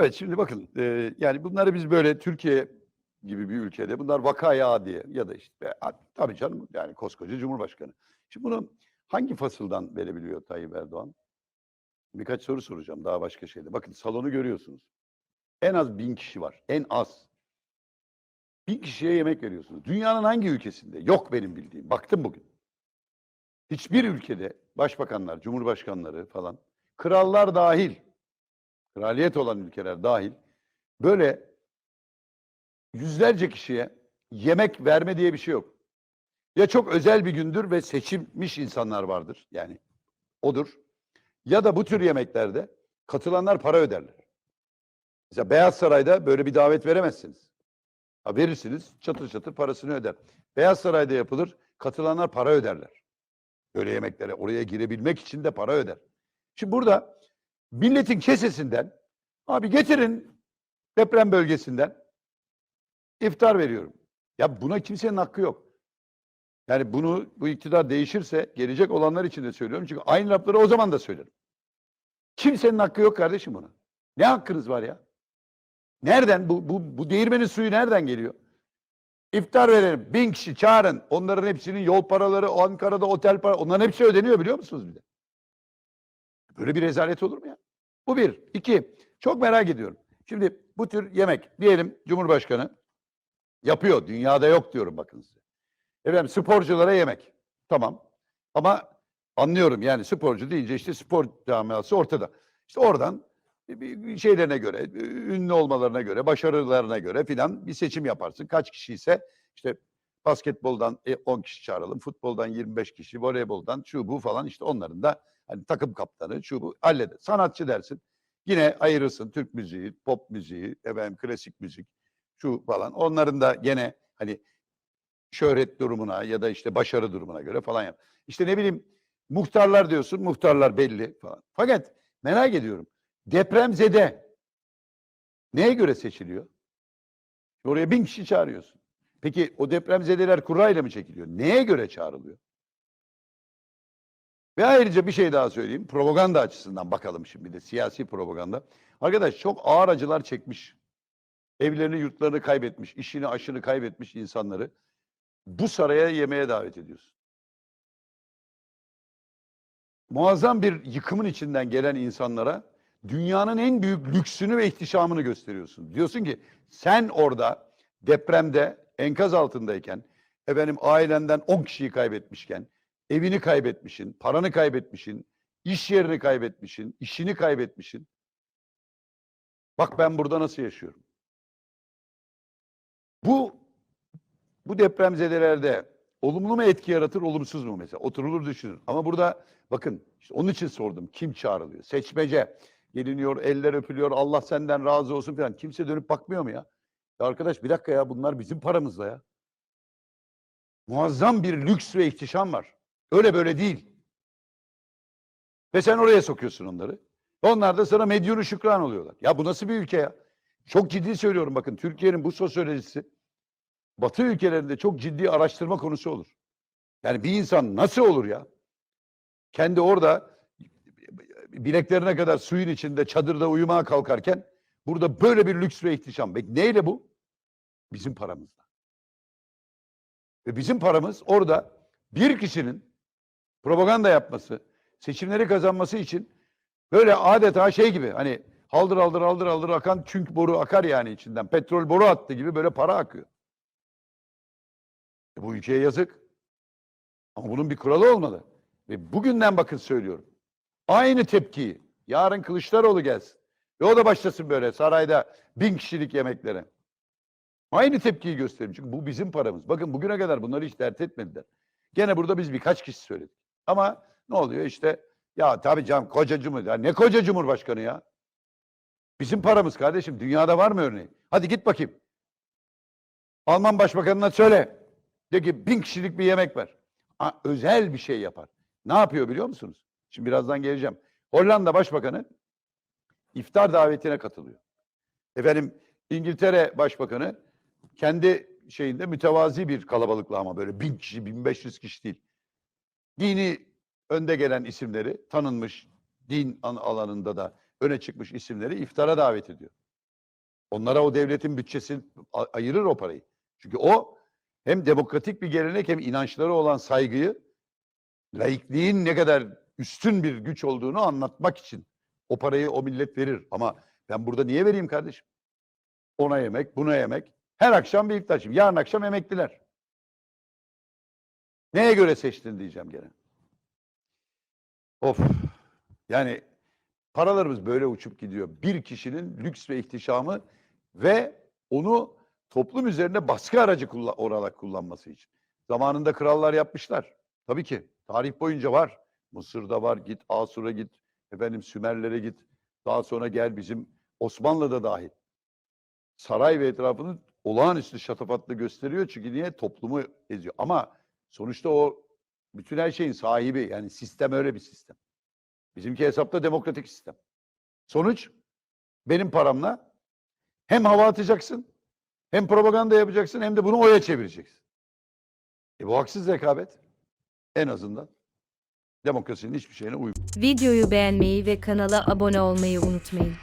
Evet şimdi bakın e, yani bunları biz böyle Türkiye gibi bir ülkede bunlar vakaya diye ya da işte tabii canım yani koskoca Cumhurbaşkanı. Şimdi bunu hangi fasıldan verebiliyor Tayyip Erdoğan? Birkaç soru soracağım daha başka şeyde. Bakın salonu görüyorsunuz. En az bin kişi var. En az. Bin kişiye yemek veriyorsunuz. Dünyanın hangi ülkesinde? Yok benim bildiğim. Baktım bugün. Hiçbir ülkede başbakanlar, cumhurbaşkanları falan, krallar dahil, kraliyet olan ülkeler dahil böyle yüzlerce kişiye yemek verme diye bir şey yok. Ya çok özel bir gündür ve seçilmiş insanlar vardır yani odur. Ya da bu tür yemeklerde katılanlar para öderler. Mesela Beyaz Saray'da böyle bir davet veremezsiniz. Ha, verirsiniz çatır çatır parasını öder. Beyaz Saray'da yapılır katılanlar para öderler. Böyle yemeklere oraya girebilmek için de para öder. Şimdi burada milletin kesesinden abi getirin deprem bölgesinden iftar veriyorum. Ya buna kimsenin hakkı yok. Yani bunu bu iktidar değişirse gelecek olanlar için de söylüyorum. Çünkü aynı lafları o zaman da söylerim. Kimsenin hakkı yok kardeşim buna. Ne hakkınız var ya? Nereden bu bu bu değirmenin suyu nereden geliyor? İftar verelim. Bin kişi çağırın. Onların hepsinin yol paraları, Ankara'da otel para, onların hepsi ödeniyor biliyor musunuz bir de? Böyle bir rezalet olur mu ya? Bu bir. İki, çok merak ediyorum. Şimdi bu tür yemek, diyelim Cumhurbaşkanı yapıyor. Dünyada yok diyorum bakın size. Efendim sporculara yemek. Tamam. Ama anlıyorum yani sporcu deyince işte spor camiası ortada. İşte oradan şeylerine göre, ünlü olmalarına göre, başarılarına göre filan bir seçim yaparsın. Kaç kişi ise işte basketboldan e, 10 kişi çağıralım, futboldan 25 kişi, voleyboldan şu bu falan işte onların da hani takım kaptanı şu bu halleder. Sanatçı dersin. Yine ayırırsın Türk müziği, pop müziği, efendim klasik müzik, şu falan. Onların da gene hani şöhret durumuna ya da işte başarı durumuna göre falan yap. İşte ne bileyim muhtarlar diyorsun, muhtarlar belli falan. Fakat merak ediyorum. Depremzede neye göre seçiliyor? Oraya bin kişi çağırıyorsun. Peki o depremzedeler kurayla mı çekiliyor? Neye göre çağrılıyor? Ve ayrıca bir şey daha söyleyeyim. Propaganda açısından bakalım şimdi de siyasi propaganda. Arkadaş çok ağır acılar çekmiş. Evlerini, yurtlarını kaybetmiş, işini, aşını kaybetmiş insanları bu saraya yemeğe davet ediyorsun. Muazzam bir yıkımın içinden gelen insanlara dünyanın en büyük lüksünü ve ihtişamını gösteriyorsun. Diyorsun ki sen orada depremde enkaz altındayken efendim ailenden 10 kişiyi kaybetmişken evini kaybetmişin, paranı kaybetmişin, iş yerini kaybetmişin, işini kaybetmişin. Bak ben burada nasıl yaşıyorum. Bu bu depremzedelerde olumlu mu etki yaratır, olumsuz mu mesela? Oturulur düşünür. Ama burada bakın işte onun için sordum. Kim çağrılıyor? Seçmece. Geliniyor, eller öpülüyor, Allah senden razı olsun falan. Kimse dönüp bakmıyor mu ya? Ya arkadaş bir dakika ya bunlar bizim paramızla ya. Muazzam bir lüks ve ihtişam var. Öyle böyle değil. Ve sen oraya sokuyorsun onları. Onlar da sana medyunu şükran oluyorlar. Ya bu nasıl bir ülke ya? Çok ciddi söylüyorum bakın Türkiye'nin bu sosyolojisi Batı ülkelerinde çok ciddi araştırma konusu olur. Yani bir insan nasıl olur ya? Kendi orada bileklerine kadar suyun içinde çadırda uyumaya kalkarken burada böyle bir lüks ve ihtişam. Neyle bu? Bizim paramızla. Ve bizim paramız orada bir kişinin propaganda yapması, seçimleri kazanması için böyle adeta şey gibi hani haldır haldır haldır haldır akan çünkü boru akar yani içinden. Petrol boru attı gibi böyle para akıyor. E Bu ülkeye yazık. Ama bunun bir kuralı olmalı. Ve bugünden bakın söylüyorum. Aynı tepkiyi yarın Kılıçdaroğlu gelsin. Ve o da başlasın böyle sarayda bin kişilik yemeklere. Aynı tepkiyi gösterin. Çünkü bu bizim paramız. Bakın bugüne kadar bunları hiç dert etmediler. Gene burada biz birkaç kişi söyledik. Ama ne oluyor işte ya tabii canım koca cumhur. Ya ne koca cumhurbaşkanı ya? Bizim paramız kardeşim. Dünyada var mı örneği? Hadi git bakayım. Alman başbakanına söyle. De ki bin kişilik bir yemek ver. Ha, özel bir şey yapar. Ne yapıyor biliyor musunuz? Şimdi birazdan geleceğim. Hollanda Başbakanı iftar davetine katılıyor. Efendim İngiltere Başbakanı kendi şeyinde mütevazi bir kalabalıkla ama böyle bin kişi, bin beş yüz kişi değil. Dini önde gelen isimleri, tanınmış din an- alanında da öne çıkmış isimleri iftara davet ediyor. Onlara o devletin bütçesi ayırır o parayı. Çünkü o hem demokratik bir gelenek hem inançları olan saygıyı laikliğin ne kadar üstün bir güç olduğunu anlatmak için o parayı o millet verir. Ama ben burada niye vereyim kardeşim? Ona yemek, buna yemek. Her akşam. Şimdi yarın akşam emekliler. Neye göre seçtin diyeceğim gene. Of. Yani paralarımız böyle uçup gidiyor. Bir kişinin lüks ve ihtişamı ve onu toplum üzerinde baskı aracı kulla- olarak kullanması için. Zamanında krallar yapmışlar. Tabii ki. Tarih boyunca var. Mısır'da var. Git Asur'a git. Efendim Sümerlere git. Daha sonra gel bizim Osmanlı'da dahil. Saray ve etrafını olağanüstü şatafatlı gösteriyor. Çünkü niye? Toplumu eziyor. Ama sonuçta o bütün her şeyin sahibi. Yani sistem öyle bir sistem. Bizimki hesapta demokratik sistem. Sonuç benim paramla hem hava atacaksın hem propaganda yapacaksın hem de bunu oya çevireceksin. E bu haksız rekabet. En azından demokrasinin hiçbir şeyine uygun. Videoyu beğenmeyi ve kanala abone olmayı unutmayın.